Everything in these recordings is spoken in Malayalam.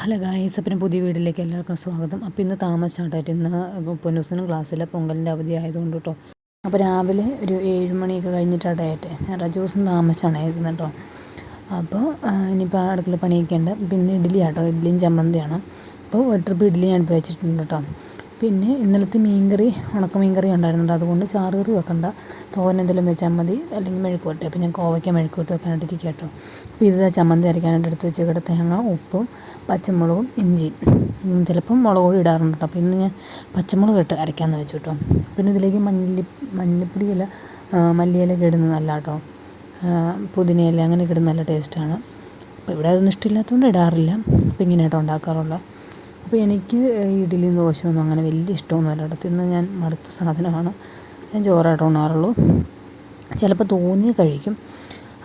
ഹലോ ഗായ്സ് അപ്പം പുതിയ വീട്ടിലേക്ക് എല്ലാവർക്കും സ്വാഗതം. അപ്പോൾ ഇന്ന് താമസിച്ചാട്ടായിട്ട് ഇന്ന് പൊന്നൂസിനും ക്ലാസ്സിലെ പൊങ്കലിന്റെ അവധി ആയതുകൊണ്ട് കേട്ടോ അപ്പോൾ രാവിലെ ഒരു ഏഴ് മണിയൊക്കെ കഴിഞ്ഞിട്ടാട്ടെ ഞായറാഴ്ച ദിവസം താമസിച്ചാണ് ഏകുന്നത് കേട്ടോ അപ്പോൾ ഇനിയിപ്പോൾ അടുക്കള പണിയൊക്കെ ഉണ്ട്. പിന്നെ ഇഡ്ഡലി ആട്ടോ ഇഡ്ഡലിയും ചമ്മന്തിയാണ്. അപ്പോൾ ഒരു ട്രിപ്പ് ഇഡ്ഡലി ഞാൻ വെച്ചിട്ടുണ്ട് കേട്ടോ പിന്നെ ഇന്നലത്തെ മീൻകറി ഉണക്ക മീൻകറി ഉണ്ടായിരുന്നുണ്ട്. അതുകൊണ്ട് ചാറുകറി വെക്കണ്ട. തോരൻ എന്തെങ്കിലും വെച്ചാൽ മതി. അല്ലെങ്കിൽ മെഴുക്കുവട്ടെ അപ്പോൾ ഞാൻ കോവയ്ക്ക മെഴുക്ക് വരട്ട് വെക്കാനായിട്ട് ഇരിക്കുക കേട്ടോ. അപ്പോൾ ഇത് ചമ്മന്തി അരയ്ക്കാനായിട്ട് എടുത്ത് വെച്ച് ഇവിടെ തേങ്ങ ഉപ്പും പച്ചമുളകും ഇഞ്ചിയും. ചിലപ്പം മുളക് പൊടി ഇടാറുണ്ട് കേട്ടോ. അപ്പോൾ ഇന്ന് ഞാൻ പച്ചമുളക് ഇട്ട് അരയ്ക്കാമെന്ന് വെച്ചു കേട്ടോ. പിന്നെ ഇതിലേക്ക് മല്ലി മല്ലിപ്പൊടിയല്ല മല്ലിയിലൊക്കെ ഇടുന്നത് നല്ല കേട്ടോ. പുതിനയില അങ്ങനെ കിടുന്ന നല്ല ടേസ്റ്റാണ്. അപ്പോൾ ഇവിടെ അതൊന്നും ഇഷ്ടമില്ലാത്തതുകൊണ്ട് ഇടാറില്ല. അപ്പോൾ ഇങ്ങനെ കേട്ടോ ഉണ്ടാക്കാറുള്ളത് അപ്പോൾ എനിക്ക് ഇഡ്ഡലിയും ദോശയൊന്നും അങ്ങനെ വലിയ ഇഷ്ടമൊന്നുമല്ല. കേട്ടോ തിന്ന് ഞാൻ മടുത്ത സാധനമാണ്. ഞാൻ ചോറായിട്ട് ഉണ്ണാറുള്ളൂ. ചിലപ്പോൾ തോന്നി കഴിക്കും.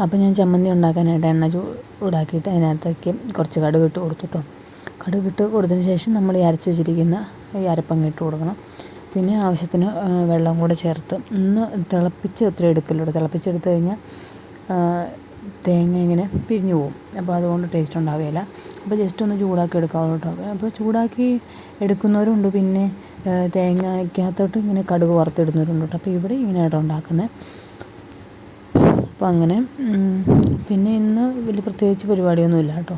അപ്പോൾ ഞാൻ ചമ്മന്തി ഉണ്ടാക്കാനായിട്ട് എണ്ണ ചൂടാക്കിയിട്ട് അതിനകത്തേക്ക് കുറച്ച് കടുക് ഇട്ട് കൊടുത്തിട്ടോ. കടുക് ഇട്ട് കൊടുത്തതിന് ശേഷം നമ്മൾ ഈ അരച്ച് വെച്ചിരിക്കുന്ന ഈ അരപ്പങ്ങ ഇട്ട് കൊടുക്കണം. പിന്നെ ആവശ്യത്തിന് വെള്ളം കൂടെ ചേർത്ത് ഒന്ന് തിളപ്പിച്ച് ഒത്തിരി എടുക്കല്ലോ തിളപ്പിച്ചെടുത്ത് കഴിഞ്ഞാൽ തേങ്ങ ഇങ്ങനെ പിരിഞ്ഞു പോകും അപ്പോൾ അതുകൊണ്ട് ടേസ്റ്റ് ഉണ്ടാവുകയില്ല അപ്പോൾ ജസ്റ്റ് ഒന്ന് ചൂടാക്കി എടുക്കാവുള്ളൂ കേട്ടോ. അപ്പോൾ ചൂടാക്കി എടുക്കുന്നവരുണ്ട്. പിന്നെ തേങ്ങയ്ക്കകത്തോട്ട് ഇങ്ങനെ കടുക് വറുത്തിടുന്നവരുണ്ട് കേട്ടോ. അപ്പോൾ ഇവിടെ ഇങ്ങനെയാട്ടോ ഉണ്ടാക്കുന്നത് അപ്പോൾ അങ്ങനെ പിന്നെ ഇന്ന് വലിയ പ്രത്യേകിച്ച് പരിപാടിയൊന്നുമില്ല കേട്ടോ.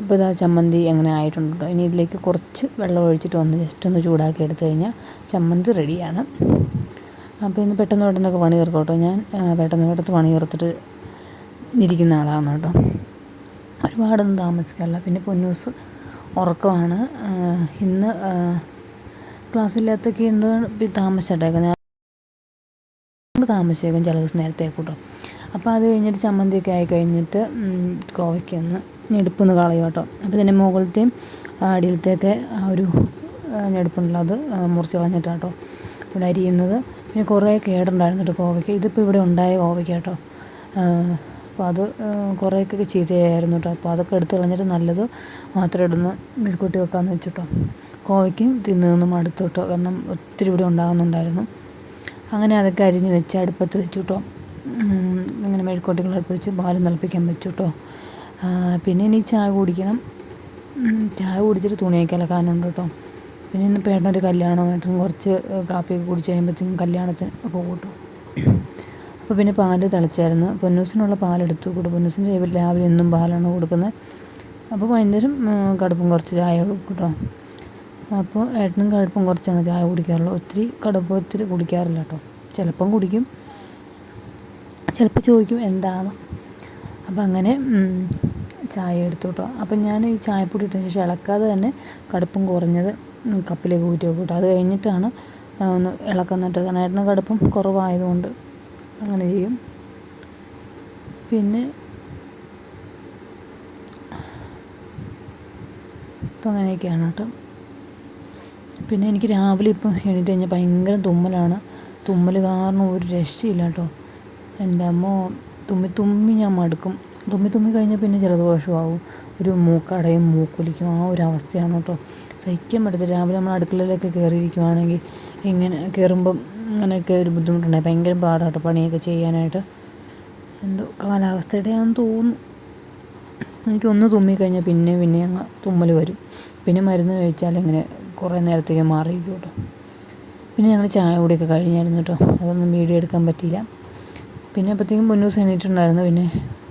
അപ്പോൾ ഇതാ ചമ്മന്തി അങ്ങനെ ആയിട്ടുണ്ട് കേട്ടോ. ഇനി ഇതിലേക്ക് കുറച്ച് വെള്ളം ഒഴിച്ചിട്ട് വന്ന് ജസ്റ്റ് ഒന്ന് ചൂടാക്കി എടുത്തു കഴിഞ്ഞാൽ ചമ്മന്തി റെഡിയാണ് അപ്പോൾ ഇന്ന് പെട്ടെന്ന് പെട്ടെന്നൊക്കെ പണി തീർക്കാം കേട്ടോ. ഞാൻ പെട്ടെന്ന് പെട്ടെന്ന് പണി തീർത്തിട്ട് ഇരിക്കുന്ന ആളാണ് കേട്ടോ. ഒരുപാടൊന്നും താമസിക്കാറില്ല. പിന്നെ പൊന്നൂസ് ഉറക്കമാണ്. ഇന്ന് ക്ലാസ്സില്ലാത്തൊക്കെ ഉണ്ട് താമസിച്ചിട്ടേക്കാം. ഞാൻ താമസിച്ചേക്കും ചില ദിവസം നേരത്തെ കൂട്ടോ അപ്പോൾ അത് കഴിഞ്ഞിട്ട് ചമ്മന്തിയൊക്കെ ആയി കഴിഞ്ഞിട്ട് കോവയ്ക്കൊന്ന് ഞെടുപ്പൊന്ന് കളയും കേട്ടോ. അപ്പോൾ ഇതിന്റെ മുകളിലത്തെയും അടിയിലത്തെയൊക്കെ ആ ഒരു ഞെടുപ്പുണ്ടല്ലോ. അത് മുറിച്ച് കളഞ്ഞിട്ടാട്ടോ ഇവിടെ അരിയുന്നത്. പിന്നെ കുറേ കേടുണ്ടായിരുന്നു കേട്ടോ കോവയ്ക്ക്. ഇതിപ്പോൾ ഇവിടെ ഉണ്ടായ കോവയ്ക്ക് കേട്ടോ. അപ്പോൾ അത് കുറേയൊക്കെ ചീത്തയായിരുന്നു കേട്ടോ. അപ്പോൾ അതൊക്കെ എടുത്ത് കളഞ്ഞിട്ട് നല്ലത് മാത്രം ഇടുന്ന മെഴുക്കുവരട്ടി വെക്കാമെന്ന് വെച്ചിട്ടോ. കോവയ്ക്കും തിന്ന് തിന്ന് മടുത്തു കേട്ടോ. കാരണം ഒത്തിരി ഇവിടെ ഉണ്ടാകുന്നുണ്ടായിരുന്നു. അങ്ങനെ അതൊക്കെ അരിഞ്ഞ് വെച്ച് അടുപ്പത്ത് വെച്ചു കേട്ടോ. അങ്ങനെ മെഴുക്കുവരട്ടികൾ അടുപ്പ് വെച്ച് പാലും തിളപ്പിക്കാൻ വെച്ചു കേട്ടോ. പിന്നെ ഇനി ചായ കുടിക്കണം. ചായ കുടിച്ചിട്ട് തുണിയൊക്കെ അലക്കാനുണ്ട് കേട്ടോ. പിന്നെ ഇന്ന് പേട്ടനൊരു കല്യാണമായിട്ടും കുറച്ച് കാപ്പിയൊക്കെ കുടിച്ച് കഴിയുമ്പോഴത്തേക്കും കല്യാണത്തിന് പോകും കേട്ടോ. അപ്പോൾ പിന്നെ പാൽ തിളച്ചായിരുന്നു. പൊന്നൂസിനുള്ള പാലെടുത്തു. കൊടുക്കും പൊന്നൂസിന് രാവിലെ എന്നും പാലാണ് കൊടുക്കുന്നത്. അപ്പോൾ വൈകുന്നേരം കടുപ്പം കുറച്ച് ചായ കേട്ടോ അപ്പോൾ ഏട്ടനും കടുപ്പം കുറച്ചാണ് ചായ കുടിക്കാറുള്ളത്. ഒത്തിരി കടുപ്പത്തിൽ കുടിക്കാറില്ല കേട്ടോ. ചിലപ്പം കുടിക്കും. ചിലപ്പോൾ ചോദിക്കും എന്താണ് അപ്പോൾ അങ്ങനെ ചായ എടുത്തു കേട്ടോ. അപ്പം ഞാൻ ഈ ചായപ്പൊടി ഇട്ടതിന് ശേഷം ഇളക്കാതെ തന്നെ കടുപ്പം കുറഞ്ഞത് കപ്പിലേക്ക് ഊറ്റി വെക്കും കേട്ടോ. അത് കഴിഞ്ഞിട്ടാണ് ഒന്ന് ഇളക്കുന്നിട്ട്. കാരണം ഏട്ടന് കടുപ്പം കുറവായതുകൊണ്ട് അങ്ങനെ ചെയ്യും. പിന്നെ ഇപ്പം അങ്ങനെയൊക്കെയാണ് കേട്ടോ. പിന്നെ എനിക്ക് രാവിലെ ഇപ്പം എണീറ്റ് കഴിഞ്ഞാൽ ഭയങ്കര തുമ്മലാണ്. തുമ്മൽ കാരണം ഒരു രക്ഷയില്ല കേട്ടോ. എന്റെ അമ്മ തുമ്മി തുമ്മി ഞാൻ മടുക്കും. തുമ്മി തുമ്മി കഴിഞ്ഞാൽ പിന്നെ ജലദോഷമാവും. ഒരു മൂക്കടയും മൂക്കൊലിക്കും ആ ഒരു അവസ്ഥയാണ് കേട്ടോ. സഹിക്കാൻ പറ്റത്തില്ല. രാവിലെ നമ്മൾ അടുക്കളയിലൊക്കെ കയറിയിരിക്കുവാണെങ്കിൽ ഇങ്ങനെ കയറുമ്പം അങ്ങനെയൊക്കെ ഒരു ബുദ്ധിമുട്ടുണ്ടായി. ഭയങ്കര പാടാണ് പണിയൊക്കെ ചെയ്യാനായിട്ട്. എന്തോ കാലാവസ്ഥയുടെയാണെന്ന് തോന്നുന്നു. എനിക്കൊന്ന് തുമ്മിക്കഴിഞ്ഞാൽ പിന്നെ പിന്നെ അങ്ങ് തുമ്മൽ വരും. പിന്നെ മരുന്ന് കഴിച്ചാൽ ഇങ്ങനെ കുറേ നേരത്തേക്ക് മാറിയിരിക്കും കേട്ടോ. പിന്നെ ഞങ്ങൾ ചായ കൂടിയൊക്കെ കഴിഞ്ഞായിരുന്നു കേട്ടോ. അതൊന്നും വീഡിയോ എടുക്കാൻ പറ്റിയില്ല. പിന്നെ അപ്പോഴത്തേക്കും പൊന്നൂസ് എണീറ്റുണ്ടായിരുന്നു പിന്നെ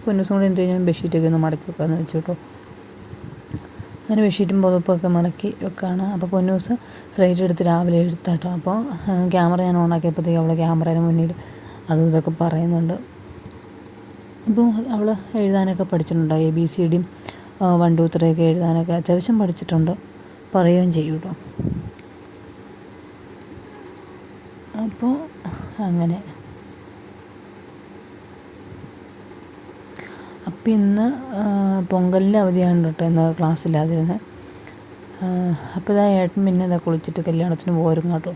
പൊന്നൂസും കൂടെ എണീറ്റ് കഴിഞ്ഞാൽ ബെഡ്ഷീറ്റൊക്കെ ഒന്ന് മടക്കി വെക്കാമെന്ന് വെച്ചു കേട്ടോ. അങ്ങനെ ബെഡ്ഷീറ്റും പുതപ്പൊക്കെ മടക്കി വെക്കുകയാണ് അപ്പോൾ പൊന്നൂസ് സ്ലൈറ്റ് എടുത്ത് രാവിലെ എടുത്താട്ടോ. അപ്പോൾ ക്യാമറ ഞാൻ ഓണാക്കിയപ്പോഴത്തേക്ക് അവൾ ക്യാമറയുടെ മുന്നിൽ അതും ഇതൊക്കെ പറയുന്നുണ്ട്. ഇപ്പോൾ അവൾ എഴുതാനൊക്കെ പഠിച്ചിട്ടുണ്ട്? എ ബി സി ഡിയും വൺ ടു ത്രീ ഒക്കെ എഴുതാനൊക്കെ അത്യാവശ്യം പഠിച്ചിട്ടുണ്ട്. പറയുകയും ചെയ്യും കേട്ടോ അപ്പോൾ അങ്ങനെ. അപ്പം ഇന്ന് പൊങ്കലിന്റെ അവധിയാണ് കേട്ടോ ഇന്ന് ക്ലാസ്സില്ലാതിരുന്നത് അപ്പോൾ ഇതാ ഏട്ടൻ പിന്നെ ഇതാ കുളിച്ചിട്ട് കല്യാണത്തിന് പോരും കേട്ടോ.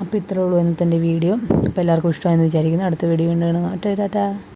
അപ്പോൾ ഇത്രയേ ഉള്ളൂ ഇന്നത്തെ എന്റെ വീഡിയോ. അപ്പോൾ എല്ലാവർക്കും ഇഷ്ടമായെന്ന് വിചാരിക്കുന്നു. അടുത്ത വീഡിയോ ഉണ്ട് കേട്ടോ ടാറ്റാ